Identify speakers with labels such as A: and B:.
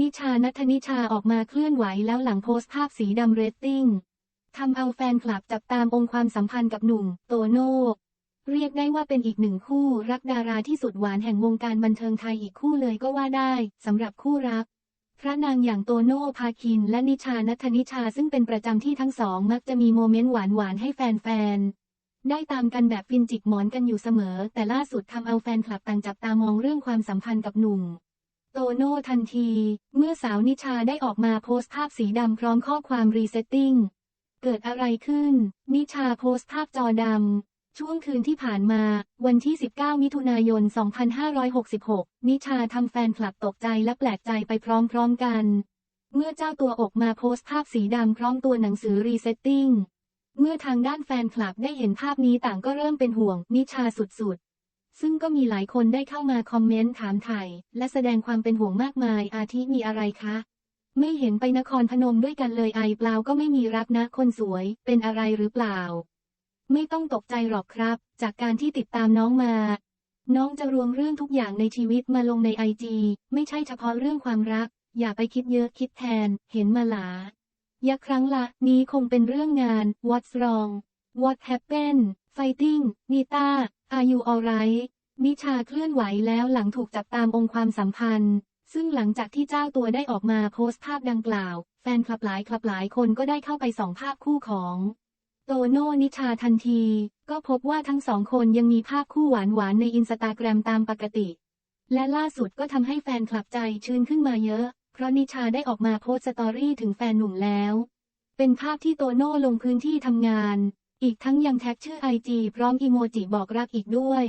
A: นิชานัทนิชาออกมาเคลื่อนไหวแล้วหลังโพสต์ภาพสีดำเรตติ้งทำเอาแฟนคลับจับตามองความสัมพันธ์กับหนุ่ม โตโน่เรียกได้ว่าเป็นอีกหนึ่งคู่รักดาราที่สุดหวานแห่งวงการบันเทิงไทยอีกคู่เลยก็ว่าได้สำหรับคู่รัก พระนางอย่างโตโน่พาคิน และนิชานัทนิชาซึ่งเป็นประจำที่ทั้งสองมักจะมีโมเมนต์หวานๆให้แฟนๆได้ตามกันแบบฟินจิกหมอนกันอยู่เสมอ แต่ล่าสุดทำเอาแฟนคลับต่างจับตามองเรื่องความสัมพันธ์กับหนุ่ม โตโน่ทันที เมื่อสาวนิชาได้ออกมาโพสต์ภาพสีดำพร้อมข้อความรีเซตติ้ง เกิดอะไรขึ้น นิชาโพสต์ภาพจอดำ ช่วงคืนที่ผ่านมา วันที่ 19 มิถุนายน 2566 นิชาทำแฟนคลับตกใจและแปลกใจไปพร้อมๆกัน เมื่อเจ้าตัวออกมาโพสต์ภาพสีดำพร้อมตัวหนังสือรีเซตติ้ง เมื่อทางด้านแฟนคลับได้เห็นภาพนี้ต่างก็เริ่มเป็นห่วงนิชาสุดๆ ซึ่งก็มีหลายคนได้เข้ามาคอมเมนต์ถามไถ่และแสดงความเป็นห่วงมากมาย อาทิมีอะไรคะ ไม่เห็นไปนครพนมด้วยกันเลยไอเปล่าก็ไม่มีรักนะคนสวย เป็นอะไรหรือเปล่า ไม่ต้องตกใจหรอกครับ จากการที่ติดตามน้องมา น้องจะรวมเรื่องทุกอย่างในชีวิตมาลงในไอจีไม่ใช่เฉพาะเรื่องความรัก อย่าไปคิดเยอะคิดแทน เห็นมาหลายักครั้งละนี้คงเป็นเรื่องงาน What's wrong What happened Fighting นิต้า Are you alright นิชาเคลื่อนไหวแล้วหลังถูกจับตามองความสัมพันธ์ ซึ่งหลังจากที่เจ้าตัวได้ออกมาโพสต์ภาพดังกล่าว แฟนคลับหลายคลับหลายคนก็ได้เข้าไปส่องภาพคู่ของ โตโน่นิชาทันที ก็พบว่าทั้งสองคนยังมีภาพคู่หวานๆในอินสตาแกรมตามปกติ และล่าสุดก็ทำให้แฟนคลับใจชื้นขึ้นมาเยอะ เพราะนิชาได้ออกมาโพสต์สตอรี่ถึงแฟนหนุ่มแล้ว เป็นภาพที่โตโน่ลงพื้นที่ทำงาน อีกทั้งยังแท็กชื่อไอจีพร้อมอีโมจิบอกรักอีกด้วย